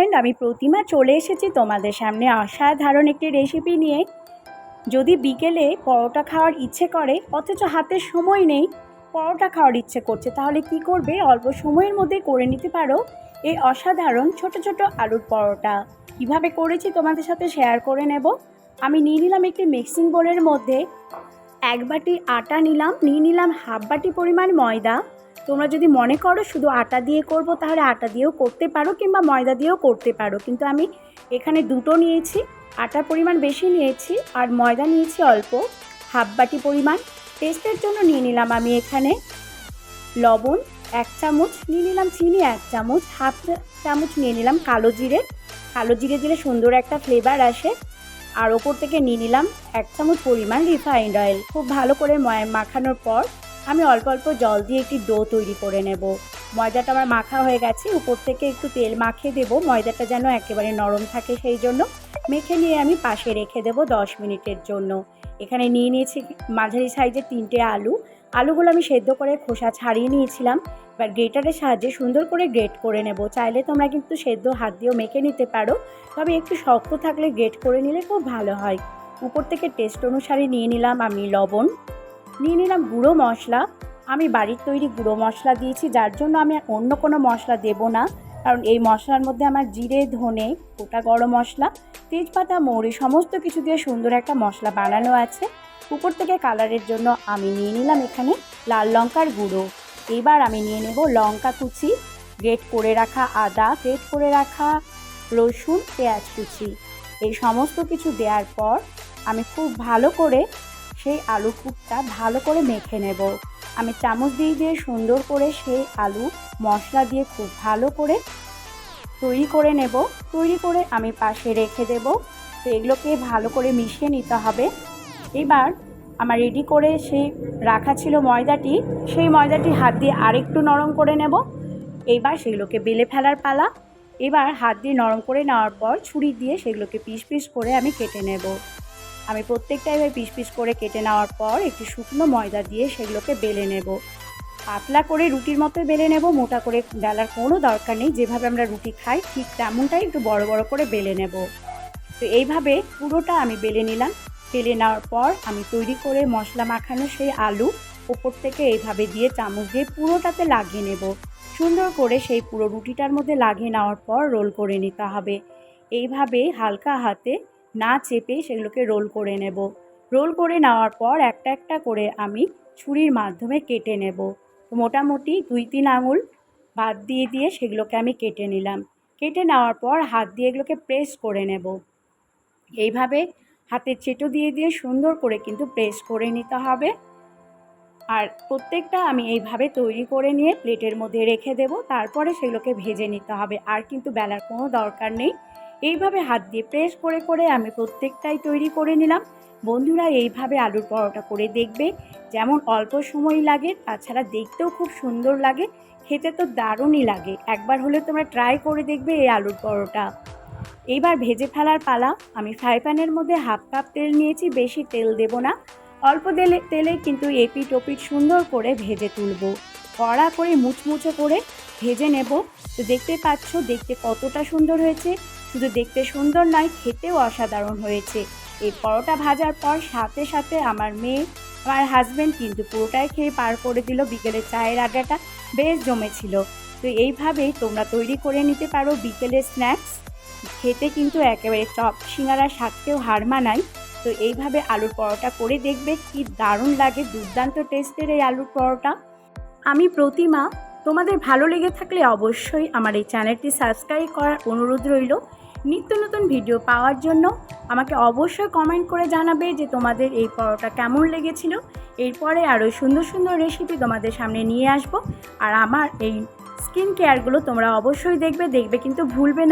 Friend আমি প্রতিমা চলে এসেছি তোমাদের সামনে। অসাধারণ একটি রেসিপি নিয়ে। যদি বিকেলে পরোটা খাওয়ার ইচ্ছে করে, অথচ হাতে সময় নেই, পরোটা খাওয়ার ইচ্ছে করছে, তাহলে কি করবে? অল্প সময়ের মধ্যে করে নিতে পারো এই অসাধারণ ছোট ছোট আলুর পরোটা। কীভাবে করেছি তোমাদের সাথে শেয়ার করে নেব? আমি নিয়ে নিলাম একটি মিক্সিং বোলের মধ্যে এক বাটি আটা নিলাম, নিয়ে নিলাম হাফ বাটি পরিমাণ ময়দা। তোমরা যদি মনে করো শুধু আটা দিয়ে করব, তাহলে আটা দিয়েও করতে পারো কিংবা ময়দা দিয়েও করতে পারো। কিন্তু আমি এখানে দুটো নিয়েছি, আটার পরিমাণ বেশি নিয়েছি আর ময়দা নিয়েছি অল্প, হাফ বাটি পরিমাণ। টেস্টের জন্য নিয়ে নিলাম আমি এখানে লবণ, এক চামচ নিয়ে নিলাম চিনি, এক চামচ, হাফ চামচ নিয়ে নিলাম কালো জিরে। কালো জিরে দিলে সুন্দর একটা ফ্লেভার আসে। আর ওপর থেকে নিয়ে নিলাম এক চামচ পরিমাণ রিফাইন্ড অয়েল খুব ভালো করে মাখানোর পর আমি অল্প অল্প জল দিয়ে একটি ডো তৈরি করে নেব। ময়দাটা আমার মাখা হয়ে গেছে। উপর থেকে একটু তেল মাখিয়ে দেবো। ময়দাটা যেন একেবারে নরম থাকে সেই জন্য। মেখে নিয়ে আমি পাশে রেখে দেবো দশ মিনিটের জন্য। এখানে নিয়ে নিয়েছি মাঝারি সাইজের তিনটে আলু। আলুগুলো আমি সেদ্ধ করে খোসা ছাড়িয়ে নিয়েছিলাম। এবার গ্রেটারের সাহায্যে সুন্দর করে গ্রেট করে নেব। চাইলে তোমরা কিন্তু সেদ্ধ হাত দিয়েও মেখে নিতে পারো। তবে একটু শক্ত থাকলে গ্রেট করে নিলে খুব ভালো হয়। উপর থেকে টেস্ট অনুসারে নিয়ে নিলাম আমি লবণ। নিয়ে নিলাম গুঁড়ো মশলা। আমি বাড়ির তৈরি গুঁড়ো মশলা দিয়েছি, যার জন্য আমি অন্য কোনো মশলা দেব না। কারণ এই মশলার মধ্যে আমার জিরে, ধনে, গোটা গরম মশলা, তেজপাতা, মৌরি, সমস্ত কিছু দিয়ে সুন্দর একটা মশলা বানানো আছে। উপর থেকে কালারের জন্য আমি নিয়ে নিলাম এখানে লাল লঙ্কার গুঁড়ো। এবার আমি নিয়ে নেব লঙ্কা কুচি, গ্রেট করে রাখা আদা, গ্রেট করে রাখা রসুন, পেঁয়াজ কুচি। এই সমস্ত কিছু দেওয়ার পর আমি খুব ভালো করে সেই আলু কুটটা ভালো করে মেখে নেব। আমি চামচ দিয়ে দিয়ে সুন্দর করে সেই আলু মশলা দিয়ে খুব ভালো করে তৈরি করে নেব। তৈরি করে আমি পাশে রেখে দেব। তো এগুলোকে ভালো করে মিশিয়ে নিতে হবে। এবার আমার রেডি করে সেই রাখা ছিল ময়দাটি, সেই ময়দাটি হাত দিয়ে আরেকটু নরম করে নেব। এইবার সেগুলোকে বেলে ফেলার পালা। এবার হাত দিয়ে নরম করে নেওয়ার পর ছুরি দিয়ে সেগুলোকে পিস পিস করে আমি কেটে নেব। আমি প্রত্যেকটা এবার পিস পিস করে কেটে নেওয়ার পর একটি শুকনো ময়দা দিয়ে সেগুলোকে বেলে নেব। পাতলা করে রুটির মতো বেলে নেব, মোটা করে বেলার কোনো দরকার নেই, যেভাবে আমরা রুটি খাই ঠিক তেমনটাই একটু বড় বড় করে বেলে নেব। তো এইভাবে পুরোটা আমি বেলে নিলাম। বেলে নেওয়ার পর আমি তৈরি করে মশলা মাখানো সেই আলু ওপর থেকে এইভাবে দিয়ে চামচ দিয়ে পুরোটাতে লাগিয়ে নেব। সুন্দর করে সেই পুরো রুটিটার মধ্যে লাগিয়ে নেওয়ার পর রোল করে নিতে হবে। এইভাবে হালকা হাতে না চেপে সেগুলোকে রোল করে নেব। রোল করে নেওয়ার পর একটা একটা করে আমি ছুরির মাধ্যমে কেটে নেব। মোটামুটি দুই তিন আঙুল বাদ দিয়ে দিয়ে সেগুলোকে আমি কেটে নিলাম। কেটে নেওয়ার পর হাত দিয়ে এগুলোকে প্রেস করে নেব। এইভাবে হাতের চেটো দিয়ে দিয়ে সুন্দর করে কিন্তু প্রেস করে নিতে হবে। আর প্রত্যেকটা আমি এইভাবে তৈরি করে নিয়ে প্লেটের মধ্যে রেখে দেব। তারপরে সেগুলোকে ভেজে নিতে হবে। আর কিন্তু বেলার কোনো দরকার নেই। এইভাবে হাত দিয়ে প্রেস করে করে আমি প্রত্যেকটাই তৈরি করে নিলাম। বন্ধুরা, এইভাবে আলুর পরোটা করে দেখবে। যেমন অল্প সময় লাগে, তাছাড়া দেখতেও খুব সুন্দর লাগে। খেতে তো দারুণই লাগে। একবার হলে তোমরা ট্রাই করে দেখবে এই আলুর পরোটা। এইবার ভেজে ফেলার পালা। আমি ফ্রাই প্যানের মধ্যে হাফ কাপ তেল নিয়েছি, বেশি তেল দেব না। অল্প তেলে তেলে কিন্তু এপিট ওপিট সুন্দর করে ভেজে তুলব। কড়া করে মুচমুচে করে ভেজে নেব। তো দেখতে পাচ্ছ, দেখতে কতটা সুন্দর হয়েছে। শুধু দেখতে সুন্দর নয়, খেতেও অসাধারণ হয়েছে। এই পরোটা ভাজার পর সাথে সাথে আমার মেয়ে, আমার হাজব্যান্ড কিন্তু পুরোটাই খেয়ে পার করে দিল বিকেলে চায়ের আড্ডাটা। বেশ জমেছিল। তো এইভাবেই তোমরা তৈরি করে নিতে পারো বিকেলের স্ন্যাক্স খেতে কিন্তু একেবারে চপ সিঙ্গারার শাককেও হার মানায়। তো এইভাবে আলুর পরোটা করে দেখবে কি দারুণ লাগে, দুর্দান্ত টেস্টের এই আলুর পরোটা। আমি প্রতিমা তোমাদের ভালো লেগে থাকলে অবশ্যই আমার এই চ্যানেলটি সাবস্ক্রাইব করার অনুরোধ রইল। নিত্য নতুন ভিডিও পাওয়ার জন্য আমাকে অবশ্যই কমেন্ট করে জানাবে যে তোমাদের এই পরোটা কেমন লেগেছিল। এরপরে আরও সুন্দর সুন্দর রেসিপি তোমাদের সামনে নিয়ে আসব। আর আমার এই স্কিন কেয়ারগুলো তোমরা অবশ্যই দেখবে দেখবে কিন্তু ভুলবে না।